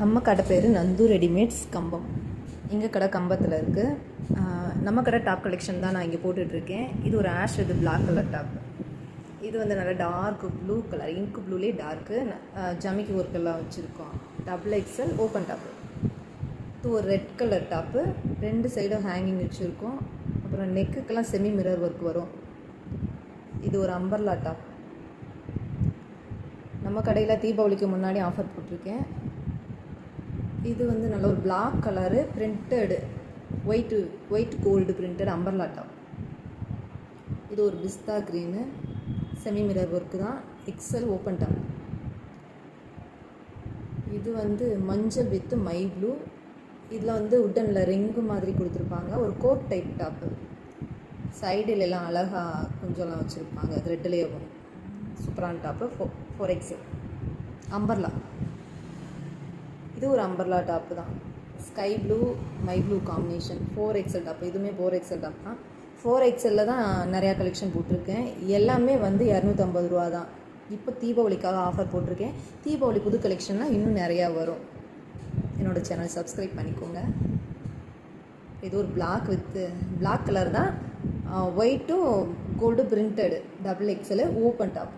நம்ம கடை பேர் நந்து ரெடிமேட்ஸ் கம்பம். எங்கள் கடை கம்பத்தில் இருக்குது நம்ம கடை டாப் கலெக்ஷன் தான் நான் இங்கே போட்டுட்ருக்கேன். இது ஒரு ஆஷ் இது பிளாக் கலர் டாப். இது வந்து நல்லா டார்க் ப்ளூ கலர் இங்கு ப்ளூலேயே டார்க்கு. ஜமிக்கி ஒர்க்கெல்லாம் வச்சுருக்கோம். Double XL open top. இது ஒரு ரெட் கலர் டாப்பு. ரெண்டு சைடும் ஹேங்கிங் வச்சுருக்கோம். அப்புறம் நெக்குக்கெல்லாம் செமி மிரர் ஒர்க் வரும். இது ஒரு அம்பர்லா டாப். நம்ம கடையில் தீபாவளிக்கு முன்னாடி ஆஃபர் போட்டிருக்கேன். இது வந்து நல்ல ஒரு black colour printed white white gold printed umbrella top இது ஒரு பிஸ்தா க்ரீனு செமி மிரர் ஒர்க்கு தான். எக்ஸல் ஓப்பன் டாப் இது வந்து மஞ்சள் வித்து மை ப்ளூ இதில் வந்து உட்டனில் ரிங்கு மாதிரி கொடுத்துருப்பாங்க. ஒரு கோட் டைப் டாப்பு சைடில் எல்லாம் அழகாக கொஞ்சம்லாம் வச்சுருப்பாங்க. த்ரெட்லேயே சூப்பரான டாப்பு ஃபோ ஃபோர் எக்ஸல் அம்பர்லா இது ஒரு அம்பர்லா டாப்பு தான். Sky blue my blue combination four XL top இதுவுமே ஃபோர் எக்ஸல் டாப் தான். ஃபோர் எக்ஸலில் தான் நிறையா கலெக்ஷன் போட்டிருக்கேன். எல்லாமே வந்து இரநூத்தம்பது ரூபா தான். இப்போ தீபாவளிக்காக ஆஃபர் போட்டிருக்கேன். தீபாவளி புது கலெக்ஷன்லாம் இன்னும் நிறையா வரும். என்னோடய சேனல் சப்ஸ்கிரைப் பண்ணிக்கோங்க. இது ஒரு பிளாக் வித்து பிளாக் கலர் தான். ஒயிட்டும் gold printed double XL open top